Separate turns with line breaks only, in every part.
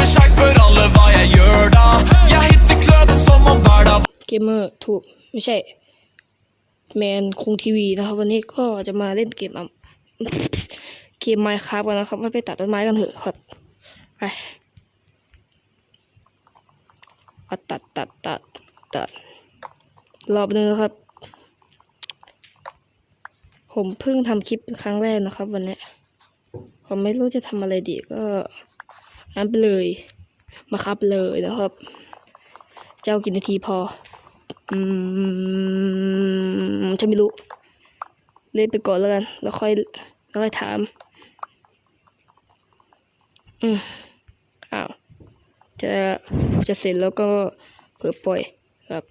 med sjekk, spør alle hva jeg gjør da. Jeg hitter kløden som om hver dag
เกมเมอร์ถูกไม่ใช่แมนคงทีวีนะครับ วันนี้ก็จะมาเล่นเกมอะเกมไมค์ครับกันนะครับว่ไปตัดต้นไม้กันเถอะครับไปตัดตัดตัดตัดรอบนึงนะครับ ผมเพิ่งทำคลิปครั้งแรกนะครับ วันนี้ ผมไม่รู้จะทำอะไรดีก็ อันไปเลย มาครับเลยนะครับ เจ้ากี่นาทีพอ อืมฉันไม่รู้ เล่นไปก่อนแล้วกัน แล้วค่อย แล้วค่อยถาม อืมอ้าว จะ จะเสร็จแล้วก็เผื่อปล่อยครับ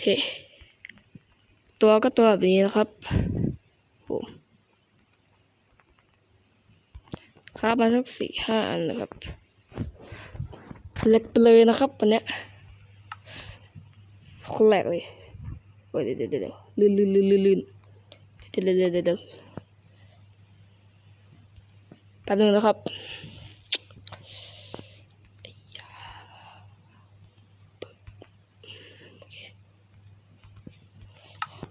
เฮ้ตัวก็ตัวแบบนี้นะครับผม ครับมาสักสี่ห้าอันนะครับ เล็กไปเลยนะครับวันเนี้ยคนแรกเลยโอ้ยเดี๋ยวเดี๋ยวเดี๋ยวลื่นลื่นลื่นลื่นลื่นเดี๋ยวเดี๋ยวเดี๋ยวเดี๋ยวเดี๋ยวแป๊บนึงนะครับ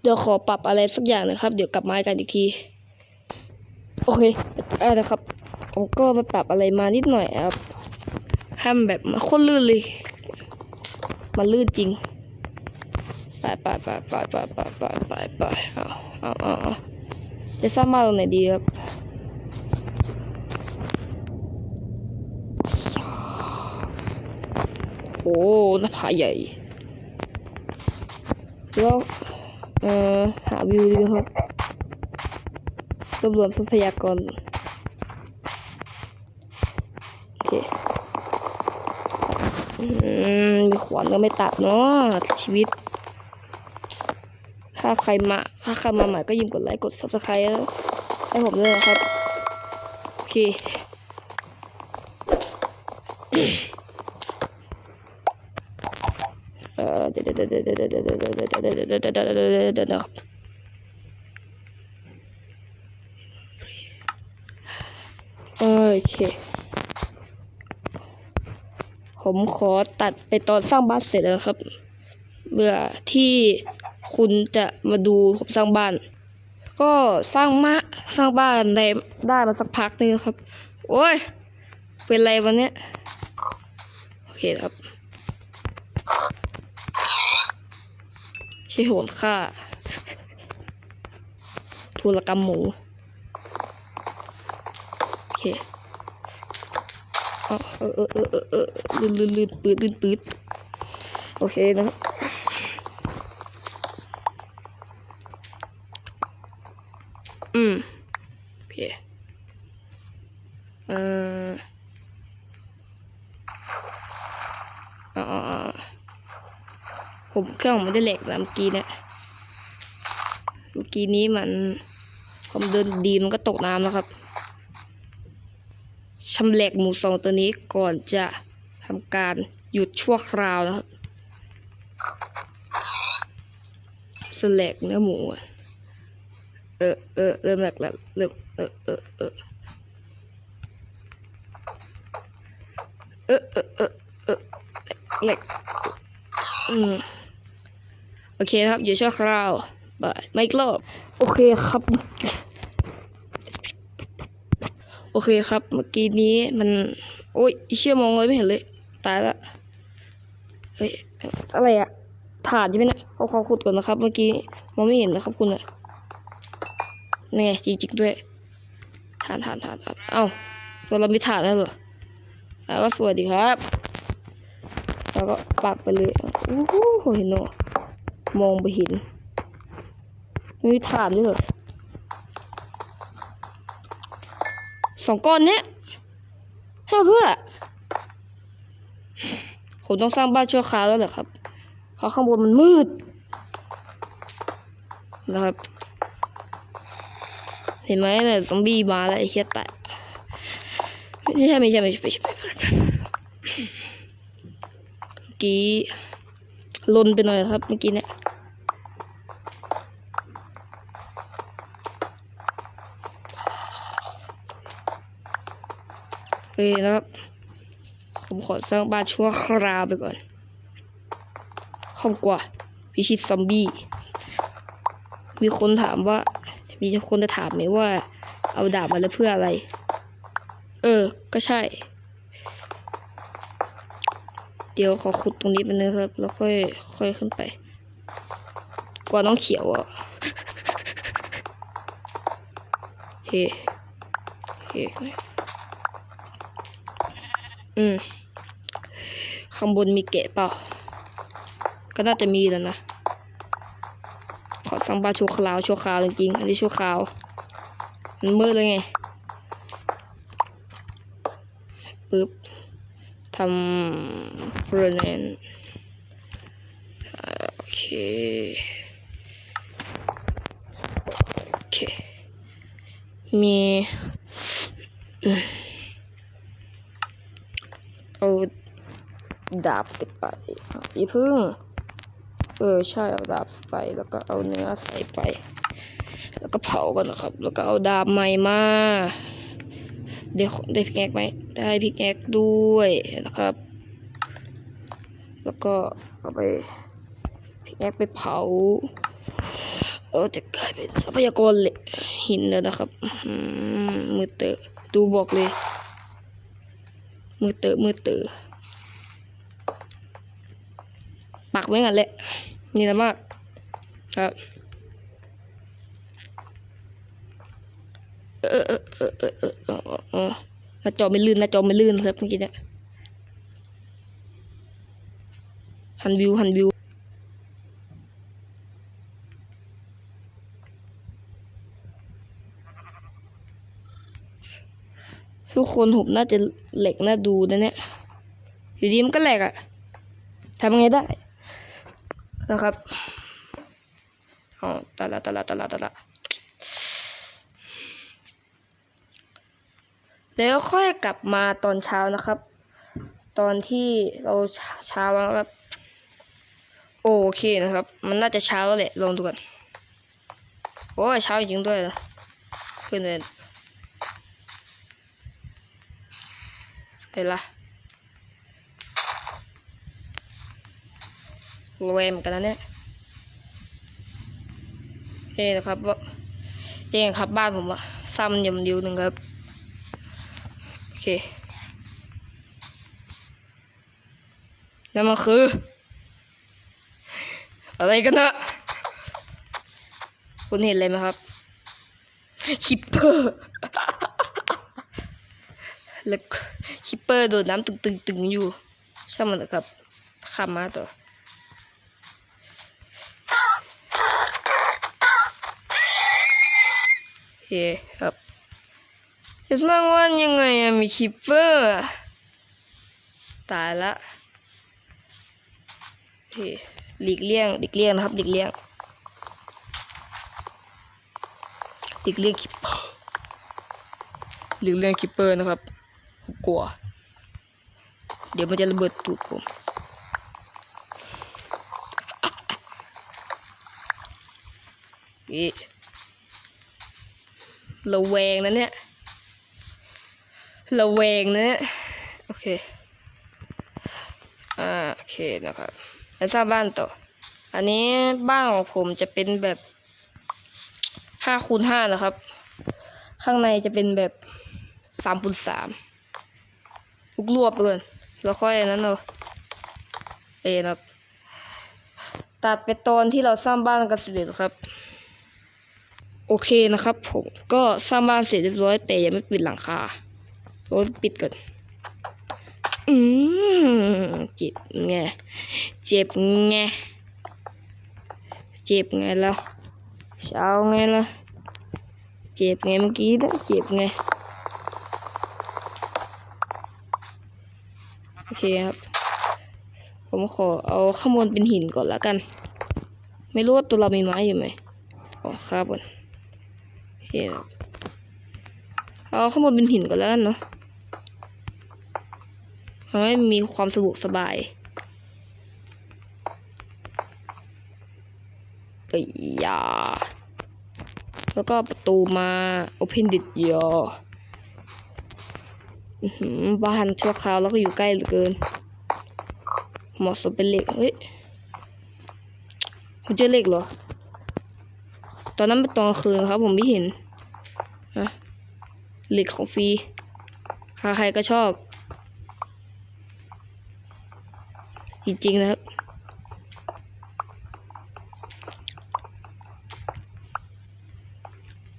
เดี๋ยวขอปรับอะไรสักอย่างนะครับ เดี๋ยวกลับมากันอีกที โอเคได้นะครับ ผมก็ไปปรับอะไรมานิดหน่อยครับห้ามแบบมันโคตรลื่นเลย มันลื่นจริง ไปไปไปไปไปไปไปไปไปเอาเอาเอาจะสร้างบ้านตรงไหนดีครับโอ้หน้าผาใหญ่ แล้วเอ่อหาวิวดีครับรวบรวมทรัพยากร โอเค อื มีขวานก็ไม่ตัดเนาะชีวิต ถ้าใครมาถ้าใครมาใหม่ก็ยิมกดไลค์กด subscribe ให้ผมด้วยนะครับ โอเคเออเดี๋ยวเดี๋ยวเดี๋ยวเดี๋ยวเดี๋ยวเดี๋ยวเดี๋ยวเดี๋ยวเดี๋ยวเดี๋ยวเดี๋ยวเดี๋ยวเดี๋ยวเดี๋ยวนะครับโอเค ผมขอตัดไปตอนสร้างบ้านเสร็จแล้วครับเบื่อที่คุณจะมาดูผมสร้างบ้าน ก็สร้างมาสร้างบ้านได้ได้มาสักพักนึงครับ โอ้ย เป็นไรวันเนี้ยโอเคครับใช่โหนฆ่าธุรกรรมหมู โอเค เออเออเออเออเออลื่นลื่นลื่นปืดลื่นปืดโอเคนะครับอืมโอเคเอ่ออ๋ออ๋อผมเครื่องผมไม่ได้แหลกนะเมื่อกี้เนี่ยเมื่อกี้นี้มันผมเดินดีมันก็ตกน้ำแล้วครับ ชำแหลกหมูสองตัวนี้ก่อนจะทำการหยุดชั่วคราวนะครับสแลกเนื้อหมู เออเออเริ่มแหลกแล้วเริ่มเออเออเออเออเออเออเออแหลกอืมโอเคครับหยุดชั่วคราวบายไม่กลบโอเคครับ โอเคครับ เมื่อกี้นี้มัน โอ้ยเชี่ยมองเลยไม่เห็นเลย ตายละเฮ้ยอะไรอะถาดใช่ไหมเนี่ยเอาขอขุดก่อนนะครับ เมื่อกี้มองไม่เห็นนะครับคุณอะนี่ไงจริงๆด้วยฐานฐานฐานฐานเอ้าตัวเราไม่ฐานแล้วเหรอแล้วก็สวัสดีครับ แล้วก็ปักไปเลยโอ้โหเห็นเนอะมองไปเห็นไม่มีฐานด้วยเหรอ สองก้อนเนี้ยให้เพื่อผมต้องสร้างบ้านชั่วคราวแล้วเหรอครับ เพราะข้างบนมันมืดนะครับ เห็นไหมเนี่ยซอมบี้มาแล้วไอ้เหี้ยแตะไม่ใช่ไม่ใช่ไม่ใช่ไม่ใช่ไม่ใช่เมื่อกี้ลนไปหน่อยครับเมื่อกี้เนี่ย เอ้ยนะครับผมขอสร้างบ้านชั่วคราวไปก่อนห้องกว่าพิชิตซอมบี้ มีคนถามว่า มีคนจะถามไหมว่า เอาดาบมาแล้วเพื่ออะไร เออ ก็ใช่ เดี๋ยวขอขุดตรงนี้ไปนึงครับ แล้วค่อย ค่อยขึ้นไป กว่าน้องเขียวอะ เฮ้ เฮ้ อืม ข้างบนมีเกะเปล่า ก็น่าจะมีแล้วนะ ขอสร้างบาชั่วคราวชั่วคราวจริงๆ อันนี้ชั่วคราว มันมืดเลยไง ปึ๊บทำ permanent โอเค โอเค มีอืม ดาบใส่ไปอย่าพึ่ง เออใช่เอาดาบใส่แล้วก็เอาเนื้อใส่ไป แล้วก็เผากันนะครับ แล้วก็เอาดาบใหม่มาเดี๋ยวได้พิกแอกไหมได้พิกแอกด้วยนะครับ แล้วก็เอาไปพิกแอกไปเผาเออจะกลายเป็นทรัพยากรเหล็กหินแล้วนะครับมือเตอดูบอกเลย มือเตอมือเตอ ปักไว้กันแหละนี่ละมากครับเออเออเออเออเออเออหน้าจอไม่ลื่นหน้าจอไม่ลื่นครับเมื่อกี้เนี่ยหันวิวหันวิวทุกคนผมน่าจะเหล็กน่าดูนะเนี่ยอยู่ดีมันก็แหลกอะทำไงได้ นะครับอ๋อตาละตาละตาละตาละแล้วค่อยกลับมาตอนเช้านะครับ ตอนที่เราเช้าแล้วครับ โอเคนะครับ มันน่าจะเช้าแล้วแหละลองดูก่อนโอ้เช้าจริงด้วยนะขึ้นเลยเห็นละ รวยเหมือนกันนะเนี่ยเฮ้นะครับว่าเองครับบ้านผมอะซ้ำยำดียวหนึ่งครับ โอเค แล้วมันคือ อะไรกันนะคุณเห็นอะไรไหมครับคิปเปอร์แล้วคิปเปอร์โดดน้ำตึงตึงตึงๆอยู่ ช่างมันะครับข้ามมาต่อ คครับจะสร้างว่านยังไงอะมีคิปเปอร์ตายละโอเคหลีกเลี่ยงหลีกเลี่ยงนะครับหลีกเลี่ยงหลีกเลี่ยงคิปเปอร์หลีกเลี่ยงคิปเปอร์นะครับกลัว เดี๋ยวมันจะระเบิดตูดผมอี ระแวงนะเนี่ยระแวงนะเนี่ยโอเคอ่าโอเคนะครับแล้วสร้างบ้านต่อ อันนี้บ้านของผมจะเป็นแบบห้าคูณห้านะครับ ข้างในจะเป็นแบบสามคูณสามลูกรวบเลยแล้วค่อยอันนั้นเราเอนะครับ ตัดไปตอนที่เราสร้างบ้านกันเสร็จครับ โอเคนะครับ ผมก็สร้างบ้านเสร็จเรียบร้อยแต่ยังไม่ปิดหลังคาโอ้ปิดก่อน อืมเจ็บไง เจ็บไง เจ็บไงล่ะเช้าไงล่ะ เจ็บไงเมื่อกี้นะเจ็บไง โอเคครับ ผมขอเอาข้างบนเป็นหินก่อนละกัน ไม่รู้ว่าตัวเรามีไม้อยู่ไหมอ๋อครับบน คครับเอาข้างบนเป็นหินก่อนแล้วกันเนาะทำให้มีความสะดวกสบายเอ้ยยาแล้วก็ประตูมา open it ยออื้อบ้านชั่วคราวแล้วก็อยู่ใกล้เหลือเกิน เหมาะสมเป็นเหล็ก เฮ้ยผมเจอเหล็กเหรอ ตอนนั้นเป็นตอนคืนครับผมไม่เห็น เหล็กของฟรีหาใครก็ชอบ จริงๆนะครับ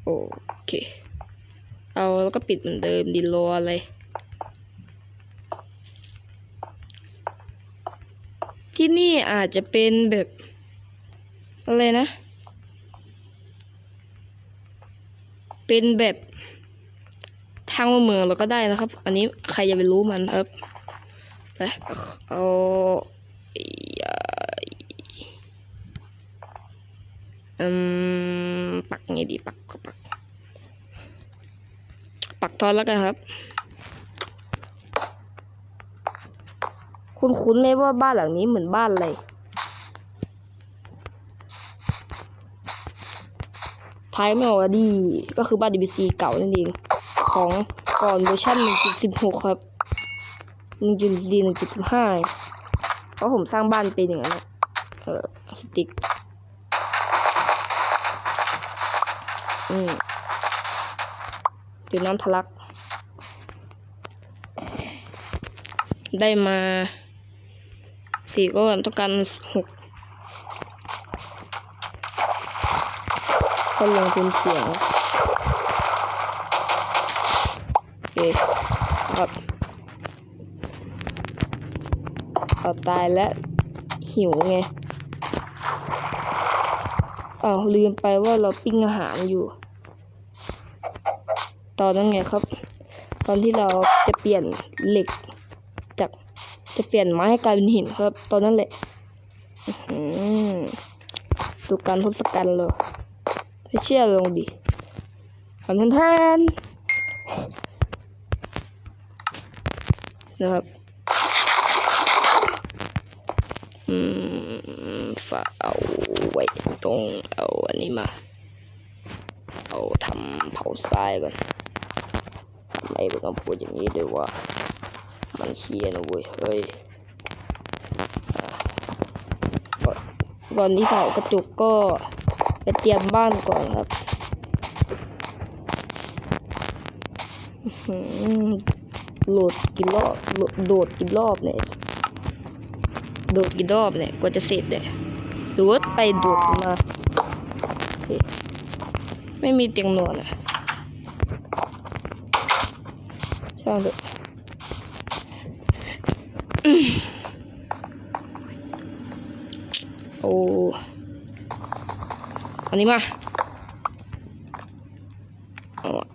โอเค เอาแล้วก็ปิดเหมือนเดิมดีรออะไรที่นี่อาจจะเป็นแบบ อะไรนะ เป็นแบบ ทางมาเมืองเราก็ได้นะครับ อันนี้ใครจะไปรู้มันครับไปเอาอืมปักไงดีปักก็ปัก ปักทอนแล้วกันครับ คุณคุ้นไหมว่าบ้านหลังนี้เหมือนบ้านอะไรท้ายไม่ออกดี ก็คือบ้าน DBC เก่านั่นเอง ของก่อนเวอร์ชัน1.16 ครับ1.4 1.15 เพราะผมสร้างบ้านเป็นอย่างนั้นเออสติ๊กอืมเดี๋ยวน้ำทะลัก ได้มาสี่ก็ต้องการหกก็ลงทุนเสียง เคครับเอาตายแล้วหิวไงอ้าวลืมไปว่าเราปิ้งอาหารอยู่ ตอนนั้นไงครับ ตอนที่เราจะเปลี่ยนเหล็ก จากจะเปลี่ยนไม้ให้กลายเป็นหินครับ ตอนนั้นแหละดูการทศกัณฐ์เลยไม่เชื่อลงดิหันแทน นะครับอืมฝากเอาไว้ตรงเอาอันนี้มา เอาทำเผาทรายก่อนทำไมเป็นคำพูดอย่างนี้ด้วยว่า มันเคียนะเว้ยเฮ้ยก่อนก่อนที่เผากระจุกก็ไปเตรียมบ้านก่อนครับอื้อหือ โหลดกี่รอบโหลดดกี่รอบเนี่ยโดดกี่รอบเนี่ยกว่าจะเสร็จเนี่ยหรือว่าไปโดดมาไม่มีเตียงนอนอะช่างเถอะอืมโอ้อันนี้มาอะ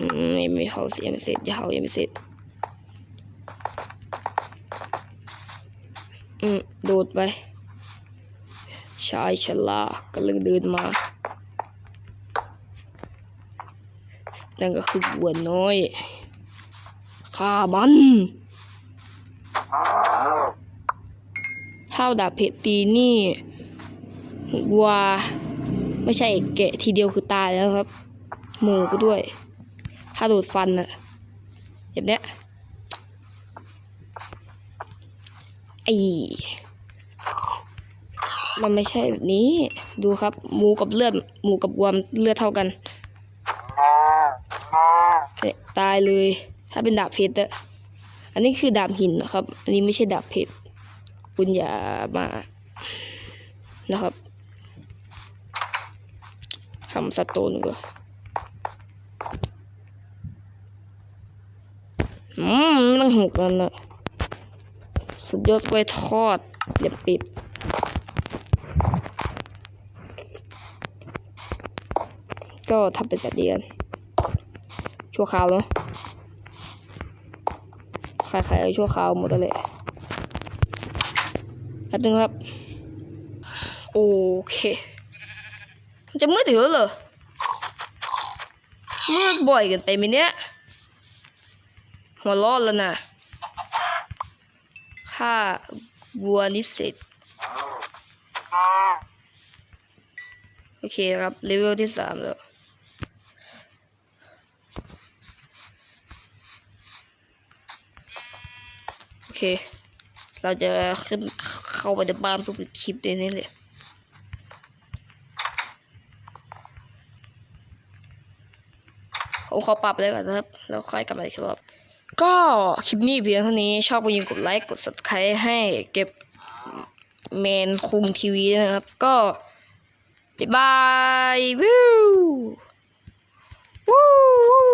อืม ยังไม่เขาเสียไม่เสร็จยาวยังไม่เสร็จอืมโดดไปชายชรากำลังเดินมานั่นก็คือวัวน้อยฆ่ามันถ้าเอาดาบเพชรตีนี่วัวไม่ใช่แกะทีเดียวคือตายแล้วครับ หมูก็ด้วย ถ้าโดดฟันอะแบบเนี้ยไอมันไม่ใช่แบบนี้ ดูครับหมูกับเลือดหมูกับวัวเลือดเท่ากันเอ๊ะตายเลย ถ้าเป็นดาบเพชรอะอันนี้คือดาบหินนะครับ อันนี้ไม่ใช่ดาบเพชรคุณอย่ามานะครับทำสโตนก่อนอื มไม่ต้องหกแล้วนะสุดยอดกล้วยทอดเรียบปิด ก็ทำเป็นแบบเดียนชั่วคราวเนาะใครๆเอาชั่วคราวหมดแล้วแหละแป๊บนึงครับ โอเคมันจะมืดถึงแล้วเหรอมืดบ่อยเกันไปไหมเนี่ย หัวร้อนแล้วนะฆ่าวัวนิสิตโอเคครับเลเวลที่สามแล้วโอเค เราจะขึ้นเข้าไปในบ้านตัวปิดคลิปด้วยนี่เลยผมขอปรับเลยก่อนนะครับ แล้วค่อยกลับมาอีกรอบ ก็คลิปนี้เพียงเท่านี้ ชอบก็อย่าลืมกดไลค์ กด subscribe ให้เก็บเมนคุงทีวีนะครับ ก็ บ๊ายบายวู้วู้วู้วู้วู้วู้วู้